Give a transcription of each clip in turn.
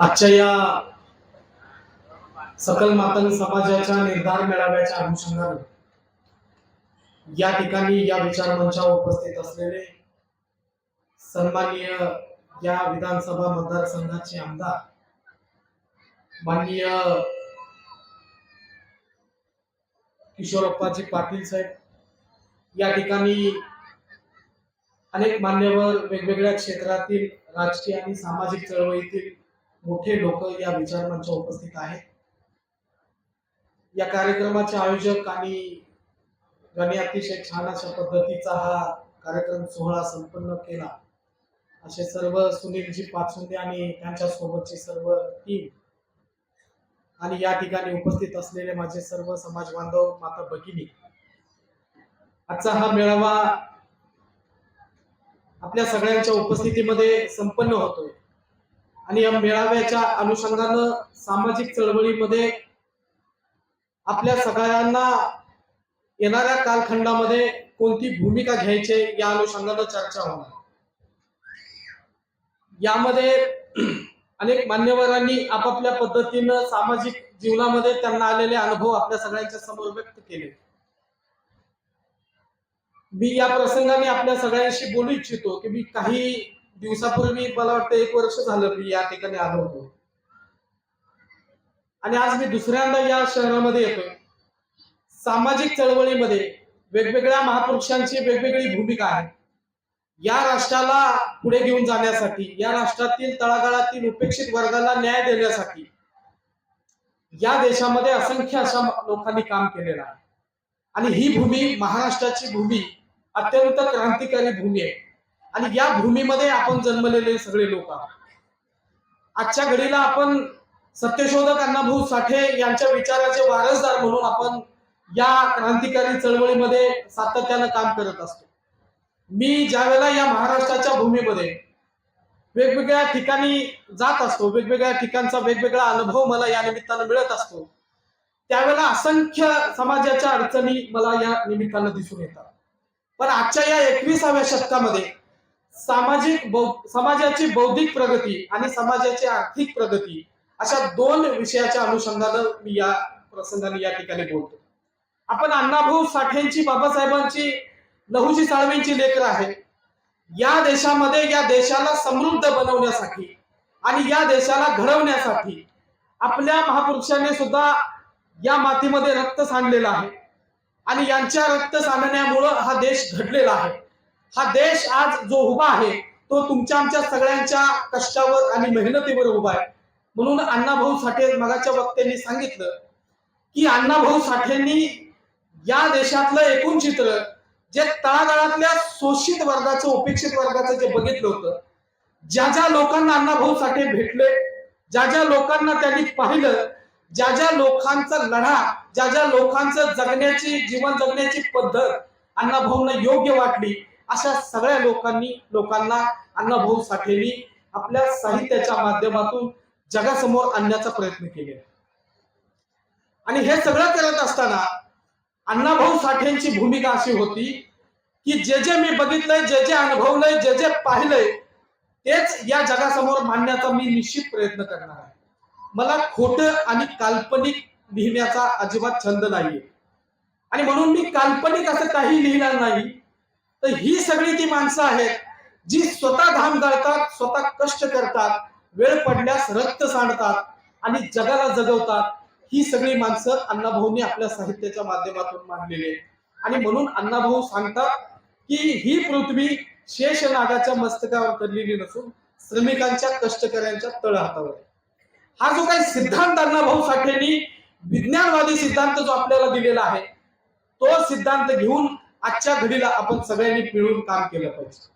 आजच्या या सकल मातंग समाजाच्या निर्धार मेळाव्याच्या अनुषंगाने या ठिकाणी या विचार मंचावर उपस्थित असलेले सन्माननीय या विधानसभा मतदारसंघाचे आमदार माननीय किशोरप्पाजी पाटील साहेब या ठिकाणी अनेक मान्यवर वेगवेगळ्या क्षेत्रातील राजकीय आणि सामाजिक चळवळीतील मोठे लोक या विचार मंच उपस्थित आहेत. या कार्यक्रमाचे आयोजक आणि ज्यांनी अतिशय छान अशा पद्धतीचा हा कार्यक्रम सोहळा संपन्न केला. असे सर्व सुनीलजी पाचुंदे आणि त्यांच्या सोबतची सर्व टीम आणि या ठिकाणी उपस्थित असलेले माझे सर्व समाज बांधव माता भगिनी. आजचा हा मेळावा आपल्या सगळ्यांच्या उपस्थितीमध्ये संपन्न होतोय. आणि या मेळाव्याच्या अनुषंगानं सामाजिक चळवळीमध्ये आपल्या सगळ्यांना येणाऱ्या कालखंडामध्ये कोणती भूमिका घ्यायची या अनुषंगानं चर्चा होणार. यामध्ये अनेक मान्यवरांनी आपापल्या पद्धतीनं सामाजिक जीवनामध्ये त्यांना आलेले अनुभव आपल्या सगळ्यांच्या समोर व्यक्त केले. मी या प्रसंगाने आपल्या सगळ्यांशी बोलू इच्छितो की मी काही दिवसापूर्वी मला वाटतं एक वर्ष झालं मी या ठिकाणी आलो होतो. आणि आज मी दुसऱ्यांदा या शहरामध्ये येतोय. सामाजिक चळवळीमध्ये वेगवेगळ्या महापुरुषांची वेगवेगळी भूमिका आहे. या राष्ट्राला पुढे घेऊन जाण्यासाठी या राष्ट्रातील तळागाळातील उपेक्षित वर्गाला न्याय देण्यासाठी या देशामध्ये असंख्य अशा लोकांनी काम केलेलं आहे. आणि ही भूमी महाराष्ट्राची भूमी अत्यंत क्रांतिकारी भूमी आहे. आणि या भूमीमध्ये आपण जन्मलेले सगळे लोक आजच्या घडीला आपण सत्यशोधक अण्णाभाऊ साठे यांच्या विचाराचे वारसदार म्हणून आपण या क्रांतिकारी चळवळीमध्ये सातत्यानं काम करत असतो. मी ज्यावेळेला या महाराष्ट्राच्या भूमीमध्ये वेगवेगळ्या ठिकाणी जात असतो वेगवेगळ्या ठिकाणचा वेगवेगळा अनुभव मला या निमित्तानं मिळत असतो त्यावेळेला असंख्य समाजाच्या अडचणी मला या निमित्तानं दिसून येतात. पण आजच्या या एकविसाव्या शतकामध्ये सामाजिक समाजाची बौद्धिक प्रगती आणि समाजाची आर्थिक प्रगती अशा दोन विषयाच्या अनुषंगानं मी या प्रसंगाने या ठिकाणी बोलतो. आपण अण्णाभाऊ साठेंची बाबासाहेबांची लहुजी साळवींची लेकर आहे या देशामध्ये या देशाला समृद्ध बनवण्यासाठी आणि या देशाला घडवण्यासाठी आपल्या महापुरुषांनी सुद्धा या मातीमध्ये रक्त सांडलेलं आहे. आणि यांच्या रक्त सांडण्यामुळं हा देश घडलेला आहे. हा देश आज जो उभा आहे तो तुमच्या आमच्या सगळ्यांच्या कष्टावर आणि मेहनतीवर उभा आहे. म्हणून अण्णाभाऊ साठे मगाच्या वक्त्यांनी सांगितलं की अण्णाभाऊ साठेंनी या देशातलं एकूण चित्र जे तळागाळातल्या शोषित वर्गाचं उपेक्षित वर्गाचं जे बघितलं होतं ज्या ज्या लोकांना अण्णाभाऊ साठे भेटले ज्या ज्या लोकांना त्यांनी पाहिलं ज्या ज्या लोकांचा लढा ज्या ज्या लोकांचं जगण्याची जीवन जगण्याची पद्धत अण्णाभाऊंना योग्य वाटली अशा सगळ्या लोकांनी लोकांना अण्णाभाऊ साठेंनी आपल्या साहित्याच्या माध्यमातून जगासमोर आणण्याचा प्रयत्न केले आणि हे सगळं करत असताना अण्णाभाऊ साठेंची भूमिका अशी होती की जे जे मी बघितलंय जे जे अनुभवलंय जे जे पाहिलंय तेच या जगासमोर मांडण्याचा मी निश्चित प्रयत्न करणार आहे. मला खोट आणि काल्पनिक लिहिण्याचा अजिबात छंद नाहीये. आणि म्हणून मी काल्पनिक असं काही लिहिणार नाही तर ही सगळी ती माणसं आहेत जी स्वतः घाम गाळतात स्वतः कष्ट करतात वेळ पडल्यास रक्त सांडतात आणि जगाला जगवतात. ही सगळी माणसं अण्णाभाऊंनी आपल्या साहित्याच्या माध्यमातून मांडलेली आणि म्हणून अण्णाभाऊ सांगतात की ही पृथ्वी शेष नागाच्या मस्तकावर करलेली नसून श्रमिकांच्या कष्टकऱ्यांच्या तळहातावर हा जो काही सिद्धांत अण्णाभाऊ साठेंनी विज्ञानवादी सिद्धांत जो आपल्याला दिलेला आहे तो सिद्धांत घेऊन आजच्या घडीला आपण सगळ्यांनी मिळून काम केलं पाहिजे.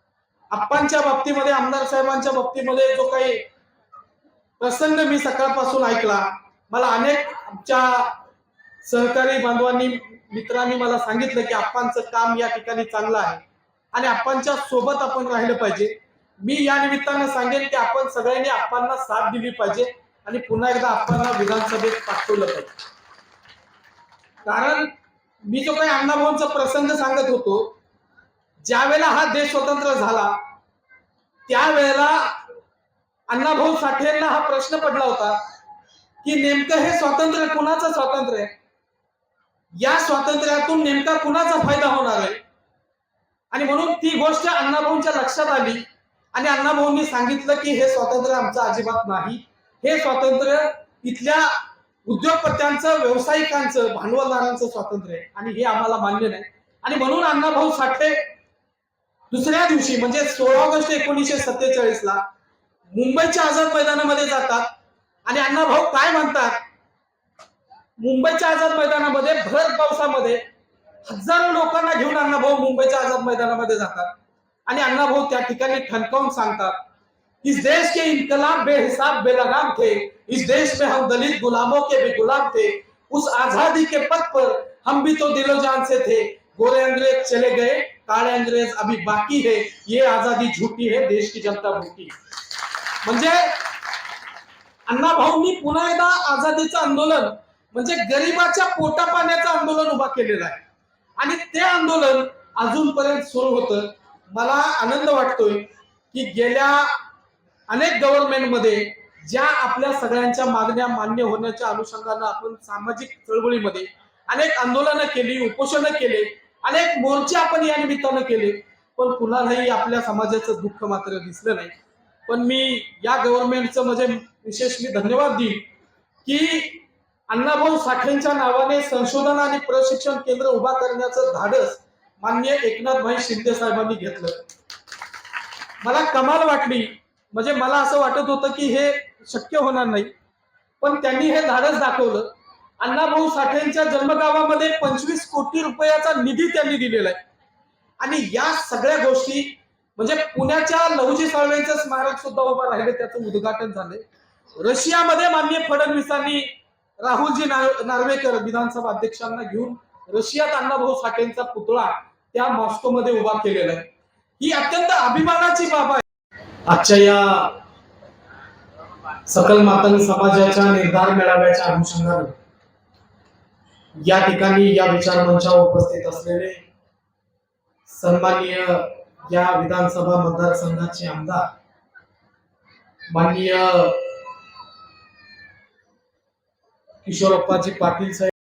आप्पांच्या बाबतीमध्ये आमदार साहेबांच्या बाबतीमध्ये जो काही प्रसंग मी सकाळपासून ऐकला मला अनेक आमच्या सहकारी बांधवांनी मित्रांनी मला सांगितलं की आप्पांचं काम या ठिकाणी चांगलं आहे आणि आप्पांच्या सोबत आपण राहिलं पाहिजे. मी या निमित्तानं सांगेन की आपण सगळ्यांनी आप्पांना साथ दिली पाहिजे आणि पुन्हा एकदा आप्पांना विधानसभेत पाठवलं पाहिजे. कारण मी जो काही अण्णाभाऊंचा प्रसंग सांगत होतो ज्या वेळेला हा देश स्वतंत्र झाला त्यावेळेला अण्णाभाऊ साठेंना हा प्रश्न पडला होता की नेमकं हे स्वातंत्र्य कुणाचं स्वातंत्र्य आहे? या स्वातंत्र्यातून नेमका कुणाचा फायदा होणार आहे? आणि म्हणून ती गोष्ट अण्णाभाऊंच्या लक्षात आली आणि अण्णाभाऊंनी सांगितलं की हे स्वातंत्र्य आमचं अजिबात नाही. हे स्वातंत्र्य इथल्या उद्योगपत्यांचं व्यावसायिकांचं भांडवलदारांचं स्वातंत्र्य आहे. आणि हे आम्हाला मान्य नाही. आणि म्हणून अण्णाभाऊ साठे दुसऱ्या दिवशी म्हणजे सोळा ऑगस्ट एकोणीसशे सत्तेचाळीस ला मुंबईच्या आझाद मैदानामध्ये जातात. आणि अण्णाभाऊ काय म्हणतात? मुंबईच्या आझाद मैदानामध्ये भरत पावसामध्ये हजारो लोकांना घेऊन अण्णाभाऊ मुंबईच्या आझाद मैदानामध्ये जातात. आणि अण्णाभाऊ त्या ठिकाणी ठणकावून सांगतात इस देश के इनकलाब बेहिसाब बेलगाम थे। इस देश में हम दलित गुलामों के भी गुलाम थे। उस आजादी के पथ पर हम भी तो दिलो जान से थे। गोरे अंग्रेज चले गए काळे अंग्रेज अभी बाकी है। ये आजादी झूठी है देश की जनता भूठी म्हणजे अण्णा भाऊंनी पुन्हा एकदा आझादीचं आंदोलन म्हणजे गरिबाच्या पोटा पाण्याचं आंदोलन उभा केलेलं आहे. आणि ते आंदोलन अजूनपर्यंत सुरू होतं. मला आनंद वाटतोय की गेल्या अनेक गव्हर्नमेंटमध्ये ज्या आपल्या सगळ्यांच्या मागण्या मान्य होण्याच्या अनुषंगानं आपण सामाजिक चळवळीमध्ये अनेक आंदोलनं केली उपोषणं केले अनेक मोर्चे आपण या निमित्तानं केले पण कुणालाही आपल्या समाजाचं दुःख मात्र दिसलं नाही. पण मी या गव्हर्नमेंटचं म्हणजे विशेष मी धन्यवाद देईन की अण्णाभाऊ साठेंच्या नावाने संशोधन आणि प्रशिक्षण केंद्र उभा करण्याचं धाडस मान्य एकनाथभाई शिंदे साहेबांनी घेतलं. मला कमाल वाटली म्हणजे मला असं वाटत होतं की हे शक्य होणार नाही. पण त्यांनी हे धाडस दाखवलं. अण्णाभाऊ साठेंच्या जन्मगावामध्ये पंचवीस कोटी रुपयाचा निधी त्यांनी दिलेला आहे. आणि या सगळ्या गोष्टी म्हणजे पुण्याच्या लहुजी साळवेंचं स्मारक सुद्धा उभं राहिले त्याचं उद्घाटन झालंय. रशियामध्ये माननीय फडणवीसांनी राहुलजी नार्वेकर विधानसभा अध्यक्षांना घेऊन रशियात अण्णाभाऊ साठेंचा पुतळा त्या मॉस्कोमध्ये उभा केलेला आहे. ही अत्यंत अभिमानाची बाब आहे. आजच्या या सकल मातंग समाजाच्या निर्धार मेळाव्याच्या अनुषंगाने या ठिकाणी या विचार मंचावर उपस्थित असलेले सन्माननीय या विधानसभा मतदारसंघाचे आमदार माननीय किशोरप्पाजी पाटील साहेब